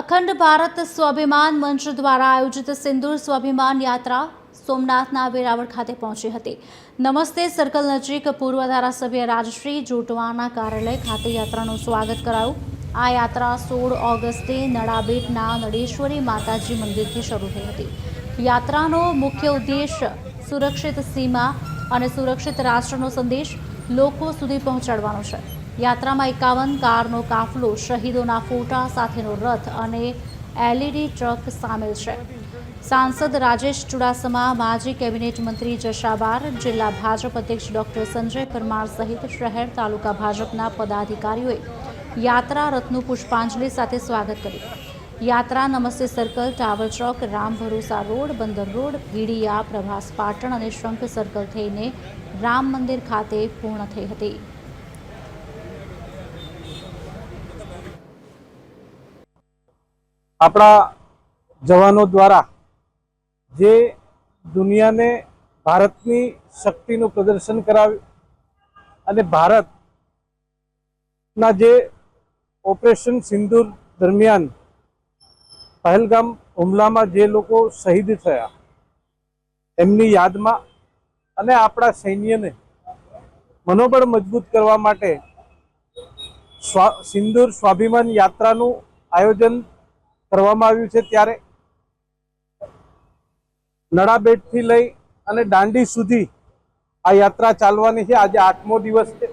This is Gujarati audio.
અખંડ ભારત સ્વાભિમાન મંચ દ્વારા આયોજિત સિંદૂર સ્વાભિમાન યાત્રા સોમનાથના વેરાવળ ખાતે પહોંચી હતી. નમસ્તે, સર્કલ નજીક પૂર્વ ધારાસભ્ય રાજશ્રી જોટવાના કાર્યાલય ખાતે યાત્રાનું સ્વાગત કરાયું. આ યાત્રા સોળ ઓગસ્ટે નડાબેટના નડેશ્વરી માતાજી મંદિરથી શરૂ થઈ હતી. યાત્રાનો મુખ્ય ઉદ્દેશ સુરક્ષિત સીમા અને સુરક્ષિત રાષ્ટ્રનો સંદેશ લોકો સુધી પહોંચાડવાનો છે. યાત્રામાં એકાવન કારનો કાફલો, શહીદોના ફોટા સાથેનો રથ અને એલઈડી ટ્રક સામેલ છે. સાંસદ રાજેશ ચુડાસમા, માજી કેબિનેટ મંત્રી જશાબાર, જિલ્લા ભાજપ અધ્યક્ષ ડોક્ટર સંજય પરમાર સહિત શહેર તાલુકા ભાજપના પદાધિકારીઓએ યાત્રા રથનું પુષ્પાંજલિ સાથે સ્વાગત કર્યું. યાત્રા નમસ્તે સર્કલ, ટાવર ચોક, રામ ભરોસા રોડ, બંદર રોડ ભીડિયા પ્રભાસ પાટણ અને શંખ સર્કલ થઈને રામ મંદિર ખાતે પૂર્ણ થઈ હતી. આપણા જવાનો દ્વારા જે દુનિયાને ભારતની શક્તિનું પ્રદર્શન કરાવ્યું અને ભારતના જે ઓપરેશન સિંદૂર દરમિયાન પહેલગામ હુમલામાં જે લોકો શહીદ થયા, એમની યાદમાં અને આપણા સૈન્યને મનોબળ મજબૂત કરવા માટે સિંદૂર સ્વાભિમાન યાત્રાનું આયોજન કરવામાં આવ્યું છે ત્યારે નડાબેટથી લઈ અને દાંડી સુધી આ યાત્રા ચાલવાની છે. આજે આઠમો દિવસ છે.